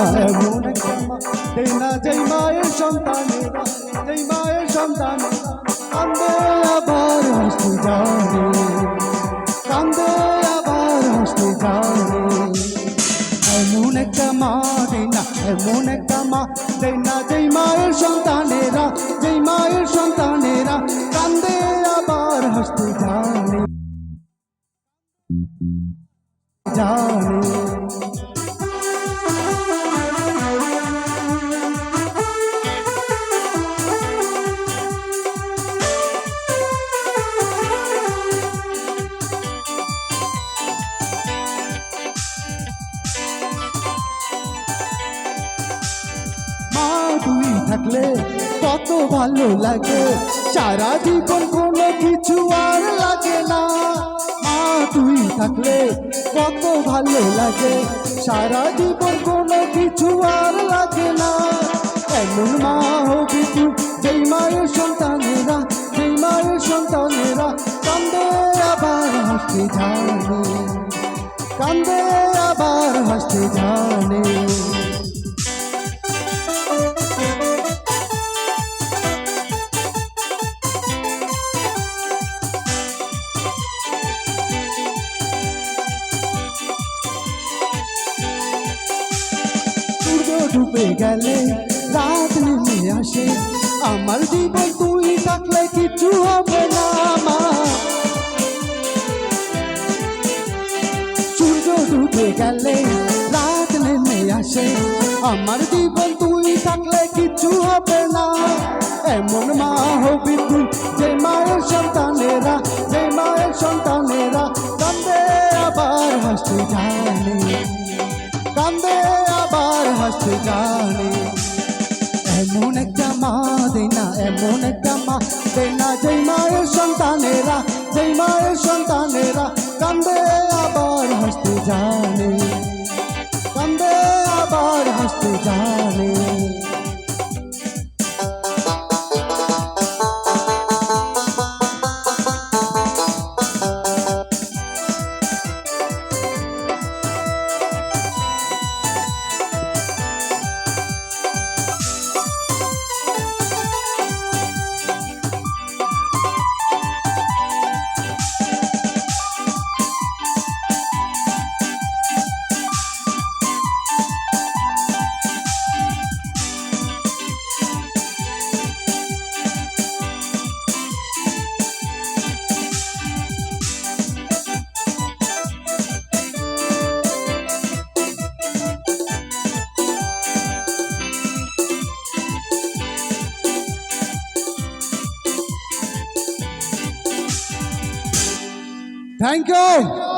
এমন একটা মা দেয় না যেই মায়ের সন্তানেরা যেই মায়ের সন্তানেরা কান্দে আবার হাসতে জানে কান্দে আবার হাসতে জানে এমন একটা মা দেয় না এমন একটা মা দেয় না যেই মায়ের সন্তানেরা যেই মায়ের সন্তানেরা কান্দে আবার হাসতে জানে জানে থাকলে কত ভালো লাগে? সারা জীবন কোনো কিছু আর লাগে না। মা, তুই থাকলে কত ভালো লাগে? সারা জীবন কোনো কিছু আর লাগে না। এমন মা হবি তুই যেই মায়ের সন্তানেরা, যেই মায়ের সন্তানেরা কান্দে আবার হাসতে জানে। কান্দে আবার হাসতে জানে। ডুবে গেলে, রাত নেমে আসে। আমার জীবন তুই থাকলে কিছু হবে না মা সূর্য ডুবে গেলে, রাত নেমে আসে। আমার জীবন তুই থাকলে কিছু হবে না। এমন মা হবি তুই, যে মায়ের সন্তানেরা, যে হাসতে জানে এমন একটা মা দে না, এমন একটা মা দে না, যেই মায়ের সন্তানেরা যে মায়ের সন্তানেরা কান্দে আবার হাসতে জানে। কান্দে আবার হাসতে জানে। Thank you.